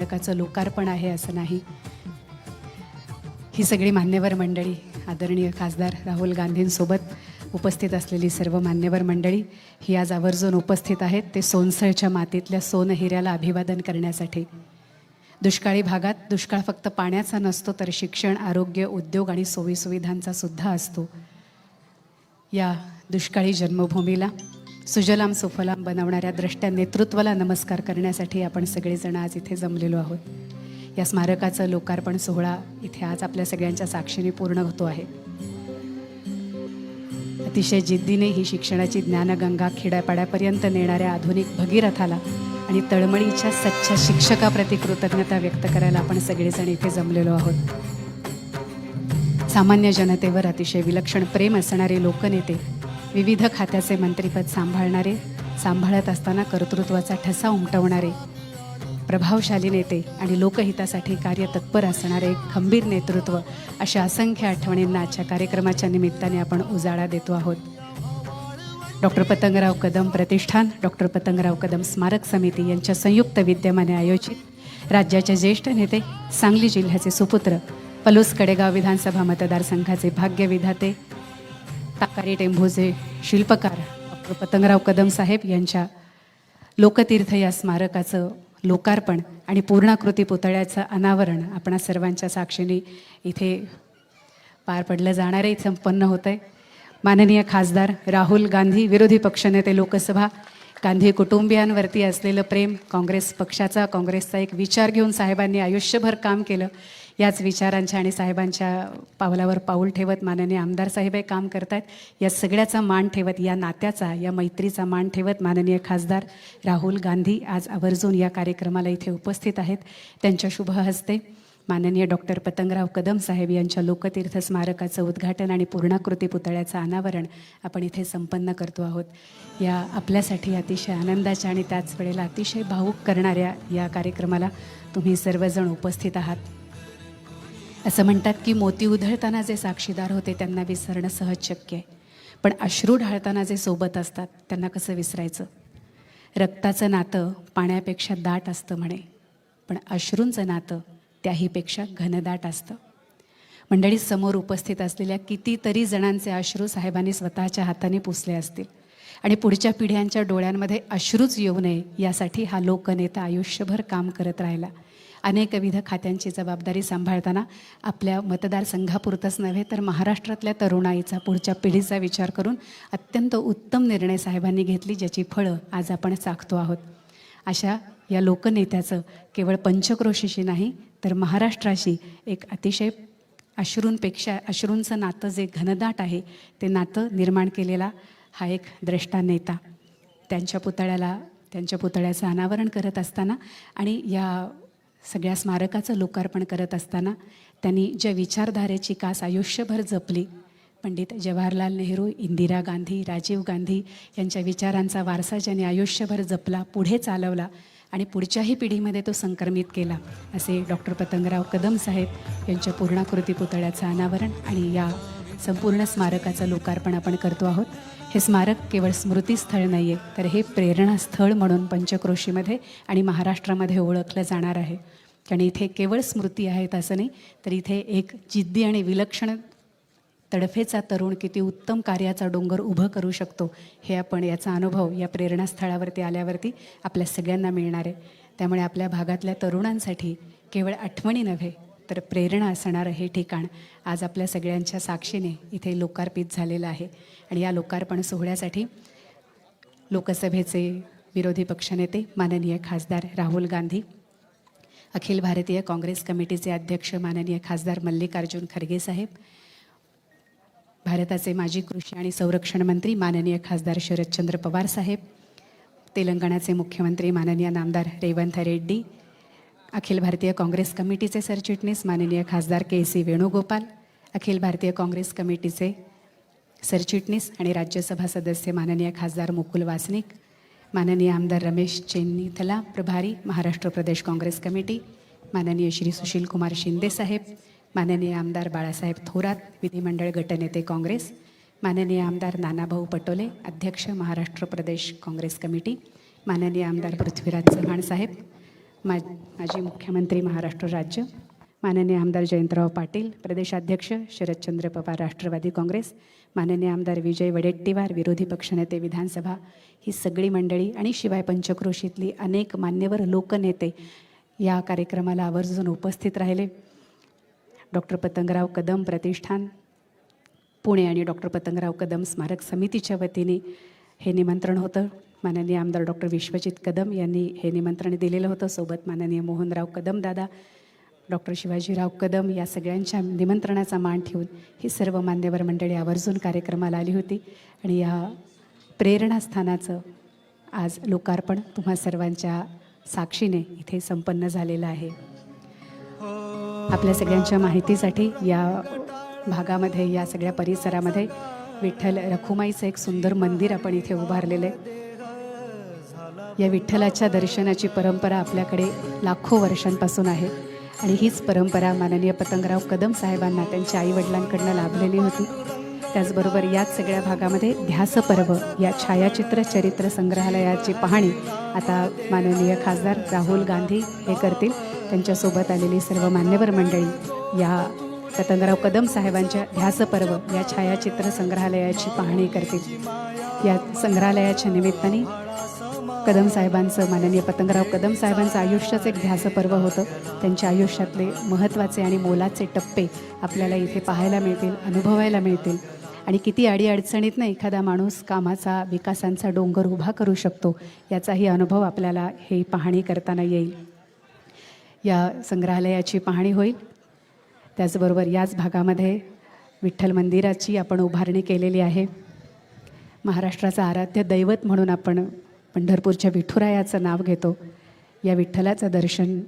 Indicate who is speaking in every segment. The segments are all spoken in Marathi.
Speaker 1: नाटकाचं लोकार्पण आहे असं नाही. ही सगळी मान्यवर मंडळी आदरणीय खासदार राहुल गांधींसोबत उपस्थित असलेली सर्व मान्यवर मंडळी ही आज आवर्जून उपस्थित आहेत. ते सोनसळच्या मातीतल्या सोनहिऱ्याला अभिवादन करण्यासाठी. दुष्काळी भागात दुष्काळ फक्त पाण्याचा नसतो तर शिक्षण आरोग्य उद्योग आणि सोयीसुविधांचा सुद्धा असतो. या दुष्काळी जन्मभूमीला सुजलाम सुफलाम बनवणाऱ्या द्रष्ट्या नेतृत्वाला नमस्कार करण्यासाठी आपण सगळेजण आज इथे जमलेलो आहोत. या स्मारकाचं लोकार्पण सोहळा इथे आज आपल्या सगळ्यांच्या साक्षीने पूर्ण होतो आहे. अतिशय जिद्दीने ही शिक्षणाची ज्ञानगंगा खेड्यापाड्यापर्यंत नेणाऱ्या आधुनिक भगीरथाला आणि तळमळीच्या सच्च्या शिक्षकाप्रती कृतज्ञता व्यक्त करायला आपण सगळेजण इथे जमलेलो आहोत. सामान्य जनतेवर अतिशय विलक्षण प्रेम असणारे लोकनेते विविध खात्याचे मंत्रीपद सांभाळणारे सांभाळत असताना कर्तृत्वाचा ठसा उमटवणारे प्रभावशाली नेते आणि लोकहितासाठी कार्यतत्पर असणारे खंबीर नेतृत्व अशा असंख्य आठवणींना आजच्या कार्यक्रमाच्या निमित्ताने आपण उजाळा देतो आहोत. डॉक्टर पतंगराव कदम प्रतिष्ठान डॉक्टर पतंगराव कदम स्मारक समिती यांच्या संयुक्त विद्यमाने आयोजित राज्याचे ज्येष्ठ नेते सांगली जिल्ह्याचे सुपुत्र पलूस कडेगाव विधानसभा मतदारसंघाचे भाग्यविधाते ताकारी टेंभोजे शिल्पकार डॉक्टर पतंगराव कदम साहेब यांच्या लोकतीर्थ या स्मारकाचं लोकार्पण आणि पूर्णाकृती पुतळ्याचं अनावरण आपणा सर्वांच्या साक्षीने इथे पार पडलं जाणार आहे संपन्न होत आहे माननीय खासदार राहुल गांधी विरोधी पक्षनेते लोकसभा गांधी कुटुंबियांवरती असलेलं प्रेम काँग्रेस पक्षाचा काँग्रेसचा एक विचार घेऊन साहेबांनी आयुष्यभर काम केलं. याच विचारांच्या आणि साहेबांच्या पावलावर पाऊल ठेवत माननीय आमदार साहेब हे काम करतायत. या सगळ्याचा मान ठेवत या नात्याचा या मैत्रीचा मान ठेवत माननीय खासदार राहुल गांधी आज आवर्जून या कार्यक्रमाला इथे उपस्थित आहेत. त्यांच्या शुभ हस्ते माननीय डॉक्टर पतंगराव कदम साहेब यांच्या लोकतीर्थ स्मारकाचं उद्घाटन आणि पूर्णाकृती पुतळ्याचं अनावरण आपण इथे संपन्न करतो आहोत. या आपल्यासाठी अतिशय आनंदाच्या आणि त्याच वेळेला अतिशय भावूक करणाऱ्या या कार्यक्रमाला तुम्ही सर्वजण उपस्थित आहात. असं म्हणतात की मोती उधळताना जे साक्षीदार होते त्यांना विसरणं सहज शक्य आहे. पण अश्रू ढाळताना जे सोबत असतात त्यांना कसं विसरायचं? रक्ताचं नातं पाण्यापेक्षा दाट असतं म्हणे. पण अश्रूंचं नातं त्याहीपेक्षा घनदाट असतं. मंडळी समोर उपस्थित असलेल्या कितीतरी जणांचे अश्रू साहेबांनी स्वतःच्या हाताने पुसले असतील. आणि पुढच्या पिढ्यांच्या डोळ्यांमध्ये अश्रूच येऊ नये यासाठी हा लोकनेता आयुष्यभर काम करत राहिला. अनेकविध खात्यांची जबाबदारी सांभाळताना आपल्या मतदारसंघापुरतंच नव्हे तर महाराष्ट्रातल्या तरुणाईचा पुढच्या पिढीचा विचार करून अत्यंत उत्तम निर्णय साहेबांनी घेतली ज्याची फळं आज आपण चाखतो आहोत. अशा या लोकनेत्याचं केवळ पंचक्रोशीशी नाही तर महाराष्ट्राशी एक अतिशय अश्रूंपेक्षा अश्रूंचं नातं जे घनदाट आहे ते नातं निर्माण केलेला हा एक द्रष्टा नेता. त्यांच्या पुतळ्याला त्यांच्या पुतळ्याचं अनावरण करत असताना आणि या सगळ्या स्मारकाचं लोकार्पण करत असताना त्यांनी ज्या विचारधारेची कास आयुष्यभर जपली पंडित जवाहरलाल नेहरू इंदिरा गांधी राजीव गांधी यांच्या विचारांचा वारसा ज्यांनी आयुष्यभर जपला पुढे चालवला आणि पुढच्याही पिढीमध्ये तो संक्रमित केला असे डॉक्टर पतंगराव कदम साहेब यांच्या पूर्णाकृती पुतळ्याचं अनावरण आणि या संपूर्ण स्मारकाचं लोकार्पण आपण करतो आहोत. हे स्मारक केवळ स्मृतीस्थळ नाही आहे तर हे प्रेरणास्थळ म्हणून पंचक्रोशीमध्ये आणि महाराष्ट्रामध्ये ओळखलं जाणार आहे. कारण इथे केवळ स्मृती आहेत असं नाही तर इथे एक जिद्दी आणि विलक्षण तडफेचा तरुण किती उत्तम कार्याचा डोंगर उभं करू शकतो हे आपण याचा अनुभव या प्रेरणास्थळावरती आल्यावरती आपल्या सगळ्यांना मिळणार आहे. त्यामुळे आपल्या भागातल्या तरुणांसाठी केवळ आठवणी नव्हे तर प्रेरणा असणारं हे ठिकाण आज आपल्या सगळ्यांच्या साक्षीने इथे लोकार्पित झालेलं आहे. आणि या लोकार्पण सोहळ्यासाठी लोकसभेचे विरोधी पक्षनेते माननीय खासदार राहुल गांधी अखिल भारतीय काँग्रेस कमिटीचे अध्यक्ष माननीय खासदार मल्लिकार्जुन खरगे साहेब भारताचे माजी कृषी आणि संरक्षण मंत्री माननीय खासदार शरदचंद्र पवार साहेब तेलंगणाचे मुख्यमंत्री माननीय नामदार रेवंत रेड्डी अखिल भारतीय काँग्रेस कमिटीचे सरचिटणीस माननीय खासदार के सी वेणुगोपाल अखिल भारतीय काँग्रेस कमिटीचे सरचिटणीस आणि राज्यसभा सदस्य माननीय खासदार मुकुल वासनिक माननीय आमदार रमेश चेन्नीथला प्रभारी महाराष्ट्र प्रदेश काँग्रेस कमिटी माननीय श्री सुशील कुमार शिंदे साहेब माननीय आमदार बाळासाहेब थोरात विधिमंडळ गटनेते काँग्रेस माननीय आमदार नानाभाऊ पटोले अध्यक्ष महाराष्ट्र प्रदेश काँग्रेस कमिटी माननीय आमदार पृथ्वीराज चव्हाण साहेब मा माजी मुख्यमंत्री महाराष्ट्र राज्य माननीय आमदार जयंतराव पाटील प्रदेशाध्यक्ष शरदचंद्र पवार राष्ट्रवादी काँग्रेस माननीय आमदार विजय वडेट्टीवार विरोधी पक्षनेते विधानसभा ही सगळी मंडळी आणि शिवाय पंचक्रोशीतली अनेक मान्यवर लोकनेते या कार्यक्रमाला आवर्जून उपस्थित राहिले. डॉक्टर पतंगराव कदम प्रतिष्ठान पुणे आणि डॉक्टर पतंगराव कदम स्मारक समितीच्या वतीने हे निमंत्रण होतं. माननीय आमदार डॉक्टर विश्वजित कदम यांनी हे निमंत्रण दिलेलं होतं. सोबत माननीय मोहनराव कदम दादा डॉक्टर शिवाजीराव कदम या सगळ्यांच्या निमंत्रणाचा मान ठेवून ही सर्व मान्यवर मंडळी आवर्जून कार्यक्रमाला आली होती. आणि या प्रेरणास्थानाचं आज लोकार्पण तुम्हा सर्वांच्या साक्षीने इथे संपन्न झालेलं आहे. आपल्या सगळ्यांच्या माहितीसाठी या भागामध्ये या सगळ्या परिसरामध्ये विठ्ठल रखुमाईचं एक सुंदर मंदिर आपण इथे उभारलेलं आहे. या विठ्ठलाच्या दर्शनाची परंपरा आपल्याकडे लाखो वर्षांपासून आहे. आणि हीच परंपरा माननीय पतंगराव कदम साहेबांना त्यांच्या आईवडिलांकडनं लाभलेली होती. त्याचबरोबर याच सगळ्या भागामध्ये ध्यास पर्व या छायाचित्र चरित्र संग्रहालयाची पाहणी आता माननीय खासदार राहुल गांधी हे करतील. त्यांच्यासोबत आलेली सर्व मान्यवर मंडळी या पतंगराव कदम साहेबांच्या ध्यास पर्व या छायाचित्र संग्रहालयाची पाहणी करतील. या संग्रहालयाच्या निमित्ताने कदम साहेबांचं माननीय पतंगराव कदम साहेबांचं आयुष्याचं एक ध्यास पर्व होतं. त्यांच्या आयुष्यातले महत्त्वाचे आणि मोलाचे टप्पे आपल्याला इथे पाहायला मिळतील अनुभवायला मिळतील. आणि किती अडीअडचणीतनं एखादा माणूस कामाचा विकासांचा डोंगर उभा करू शकतो याचाही अनुभव आपल्याला हे पाहणी करताना येईल. या संग्रहालयाची पाहणी होईल. त्याचबरोबर याच भागामध्ये विठ्ठल मंदिराची आपण उभारणी केलेली आहे. महाराष्ट्राचं आराध्य दैवत म्हणून आपण पंढरपूरच्या विठुरायाचं नाव घेतो. या विठ्ठलाचं दर्शन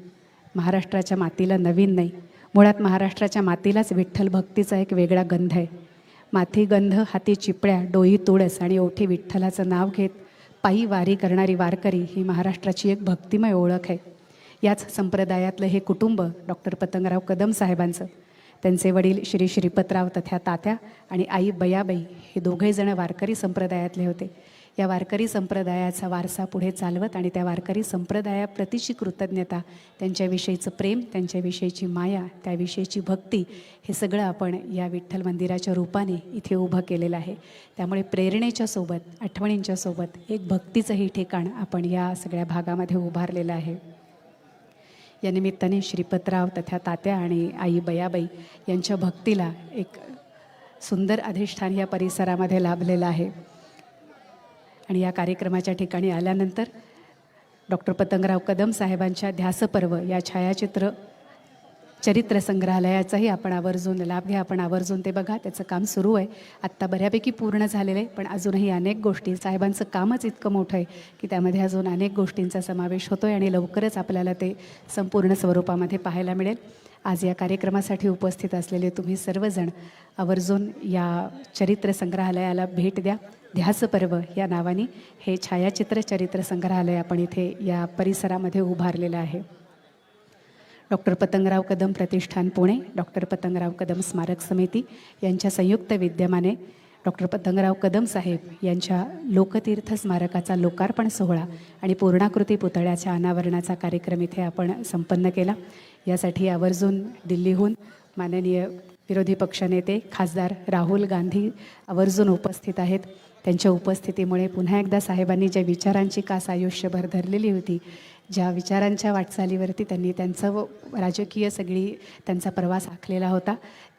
Speaker 1: महाराष्ट्राच्या मातीला नवीन नाही. मुळात महाराष्ट्राच्या मातीलाच विठ्ठल भक्तीचा एक वेगळा गंध आहे. माथी गंध हाती चिपळ्या डोई तुळस आणि ओठी विठ्ठलाचं नाव घेत पायी वारी करणारी वारकरी ही महाराष्ट्राची एक भक्तिमय ओळख आहे. याच संप्रदायातलं हे कुटुंब डॉक्टर पतंगराव कदम साहेबांचं त्यांचे वडील श्री श्रीपतराव तथ्या तात्या आणि आई बयाबाई हे दोघेजण वारकरी संप्रदायातले होते. या वारकरी संप्रदायाचा वारसा पुढे चालवत आणि त्या वारकरी संप्रदायाप्रतीची कृतज्ञता त्यांच्याविषयीचं प्रेम त्यांच्याविषयीची माया त्याविषयीची भक्ती हे सगळं आपण या विठ्ठल मंदिराच्या रूपाने इथे उभं केलेलं आहे. त्यामुळे प्रेरणेच्या सोबत आठवणींच्या सोबत एक भक्तीचंही ठिकाण आपण या सगळ्या भागामध्ये उभारलेलं आहे. या निमित्ताने श्रीपतराव तथा तात्या आणि आई बयाबाई यांच्या भक्तीला एक सुंदर अधिष्ठान या परिसरामध्ये लाभलेलं आहे. आणि या कार्यक्रमाच्या ठिकाणी आल्यानंतर डॉक्टर पतंगराव कदम साहेबांच्या ध्यासपर्व या छायाचित्र चरित्र संग्रहालयाचाही आपण आवर्जून लाभ घ्या आपण आवर्जून ते बघा. त्याचं काम सुरू आहे. आत्ता बऱ्यापैकी पूर्ण झालेलं आहे पण अजूनही अनेक गोष्टी साहेबांचं कामच इतकं मोठं आहे की त्यामध्ये अजून अनेक गोष्टींचा समावेश होतो आहे आणि लवकरच आपल्याला ते संपूर्ण स्वरूपामध्ये पाहायला मिळेल. आज या कार्यक्रमासाठी उपस्थित असलेले तुम्ही सर्वजण आवर्जून या चरित्र संग्रहालयाला भेट द्या. ध्यास पर्व या नावाने हे छायाचित्र चरित्र संग्रहालय आपण इथे या परिसरामध्ये उभारलेलं आहे. डॉक्टर पतंगराव कदम प्रतिष्ठान पुणे डॉक्टर पतंगराव कदम स्मारक समिती यांच्या संयुक्त विद्यमाने डॉक्टर पतंगराव कदम साहेब यांच्या लोकतीर्थ स्मारकाचा लोकार्पण सोहळा आणि पूर्णाकृती पुतळ्याच्या अनावरणाचा कार्यक्रम इथे आपण संपन्न केला. यासाठी आवर्जून दिल्लीहून माननीय विरोधी पक्षनेते खासदार राहुल गांधी आवर्जून उपस्थित आहेत. त्यांच्या उपस्थितीमुळे पुन्हा एकदा साहेबांनी ज्या विचारांची कास आयुष्यभर धरलेली होती ज्या विचारांच्या वाटचालीवरती त्यांनी त्यांचं व राजकीय सगळी त्यांचा प्रवास आखलेला होता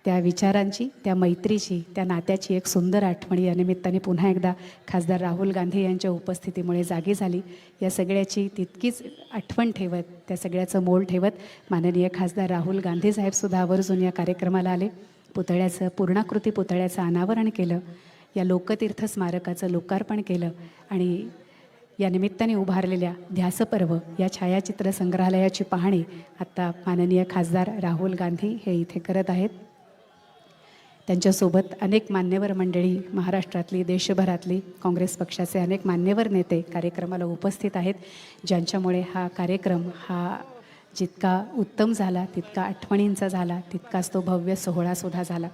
Speaker 1: त्या विचारांची त्या मैत्रीची त्या नात्याची एक सुंदर आठवण या निमित्ताने पुन्हा एकदा खासदार राहुल गांधी यांच्या उपस्थितीमुळे जागी झाली. या सगळ्याची तितकीच आठवण ठेवत त्या सगळ्याचं मोल ठेवत माननीय खासदार राहुल गांधी साहेबसुद्धा आवर्जून या कार्यक्रमाला आले. पुतळ्याचं पूर्णाकृती पुतळ्याचं अनावरण केलं. या लोकतीर्थ स्मारकाचं लोकार्पण केलं आणि या निमित्ताने उभारलेल्या ध्यासपर्व या छायाचित्र संग्रहालयाची पाहणी आत्ता माननीय खासदार राहुल गांधी हे इथे करत आहेत. त्यांच्यासोबत अनेक मान्यवर मंडळी महाराष्ट्रातली देशभरातली काँग्रेस पक्षाचे अनेक मान्यवर नेते कार्यक्रमाला उपस्थित आहेत ज्यांच्यामुळे हा कार्यक्रम हा जितका उत्तम झाला तितका आठवणींचा झाला तितकाच तो भव्य सोहळासुद्धा झाला.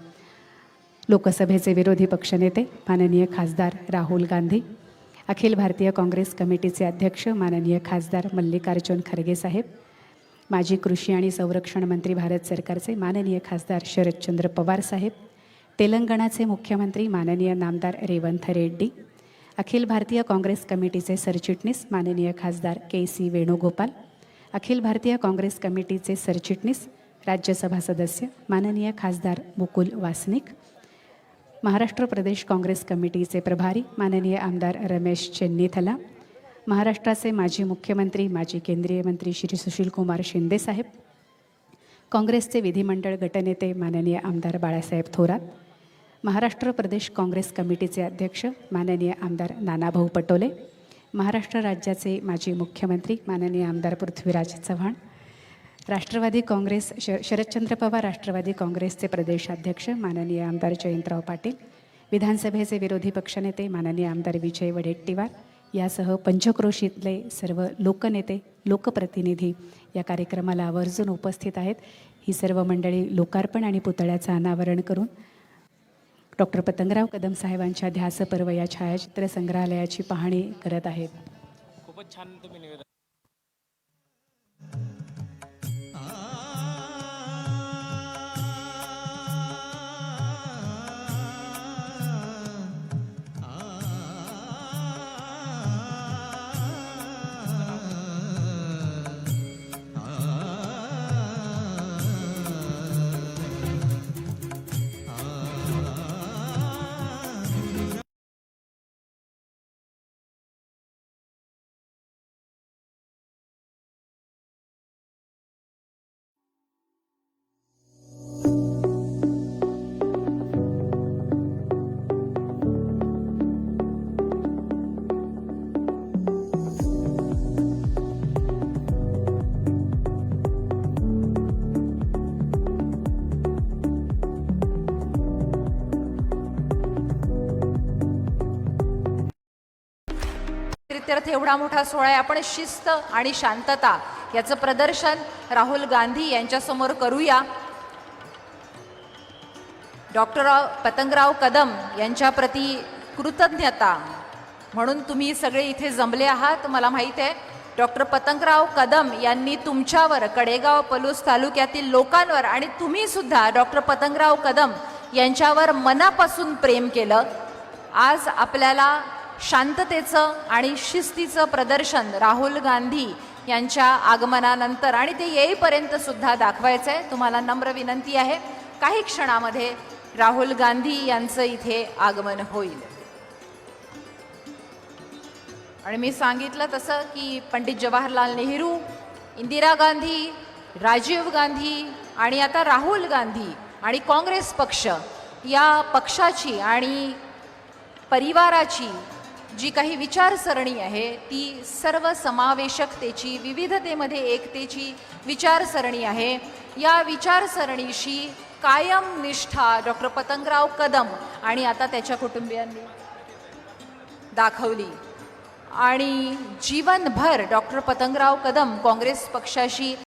Speaker 1: लोकसभेचे विरोधी पक्षनेते माननीय खासदार राहुल गांधी अखिल भारतीय काँग्रेस कमिटीचे अध्यक्ष माननीय खासदार मल्लिकार्जुन खरगे साहेब माजी कृषी आणि संरक्षण मंत्री भारत सरकारचे माननीय खासदार शरदचंद्र पवार साहेब तेलंगणाचे मुख्यमंत्री माननीय नामदार रेवंथ रेड्डी अखिल भारतीय काँग्रेस कमिटीचे सरचिटणीस माननीय खासदार के सी वेणुगोपाल अखिल भारतीय काँग्रेस कमिटीचे सरचिटणीस राज्यसभा सदस्य माननीय खासदार मुकुल वासनिक महाराष्ट्र प्रदेश काँग्रेस कमिटीचे प्रभारी माननीय आमदार रमेश चेन्नीथला महाराष्ट्राचे माजी मुख्यमंत्री माजी केंद्रीय मंत्री श्री सुशीलकुमार शिंदेसाहेब काँग्रेसचे विधिमंडळ गटनेते माननीय आमदार बाळासाहेब थोरात महाराष्ट्र प्रदेश काँग्रेस कमिटीचे अध्यक्ष माननीय आमदार नानाभाऊ पटोले महाराष्ट्र राज्याचे माजी मुख्यमंत्री माननीय आमदार पृथ्वीराज चव्हाण राष्ट्रवादी काँग्रेस श शरदचंद्र पवार राष्ट्रवादी काँग्रेसचे प्रदेशाध्यक्ष माननीय आमदार जयंतराव पाटील विधानसभेचे विरोधी पक्षनेते माननीय आमदार विजय वडेट्टीवार यासह पंचक्रोशीतले सर्व लोकनेते लोकप्रतिनिधी या कार्यक्रमाला आवर्जून उपस्थित आहेत. ही सर्व मंडळी लोकार्पण आणि पुतळ्याचं अनावरण करून डॉक्टर पतंगराव कदम साहेबांच्या ध्यासपर्व या छायाचित्र संग्रहालयाची पाहणी करत आहेत.
Speaker 2: खूपच छान तुम्ही निवेदन
Speaker 3: प्रित्यर्थ एवढा मोठा सोहळा आहे. आपण शिस्त आणि शांतता याचं प्रदर्शन राहुल गांधी यांच्यासमोर करूया. डॉक्टर पतंगराव कदम यांच्या प्रती कृतज्ञता. म्हणून तुम्ही सगळे इथे जमले आहात मला माहीत आहे. डॉक्टर पतंगराव कदम यांनी तुमच्यावर कडेगाव पलूस तालुक्यातील लोकांवर आणि तुम्ही सुद्धा डॉक्टर पतंगराव कदम यांच्यावर मनापासून प्रेम केलं. आज आपल्याला शांततेचं आणि शिस्तीचं प्रदर्शन राहुल गांधी यांच्या आगमनानंतर. आणि ते येईपर्यंत सुद्धा दाखवायचं आहे तुम्हाला नम्र विनंती आहे. काही क्षणामध्ये राहुल गांधी यांचं इथे आगमन होईल. आणि मी सांगितलं तसं की पंडित जवाहरलाल नेहरू इंदिरा गांधी राजीव गांधी आणि आता राहुल गांधी आणि काँग्रेस पक्ष या पक्षाची आणि परिवाराची जी काही विचारसरणी आहे ती सर्व समावेशकतेची विविधतेमध्ये एकतेची विचारसरणी आहे. या विचारसरणीशी कायम निष्ठा डॉक्टर पतंगराव कदम आणि आता त्याच्या कुटुंबियांनी दाखवली. आणि जीवनभर डॉक्टर पतंगराव कदम काँग्रेस पक्षाशी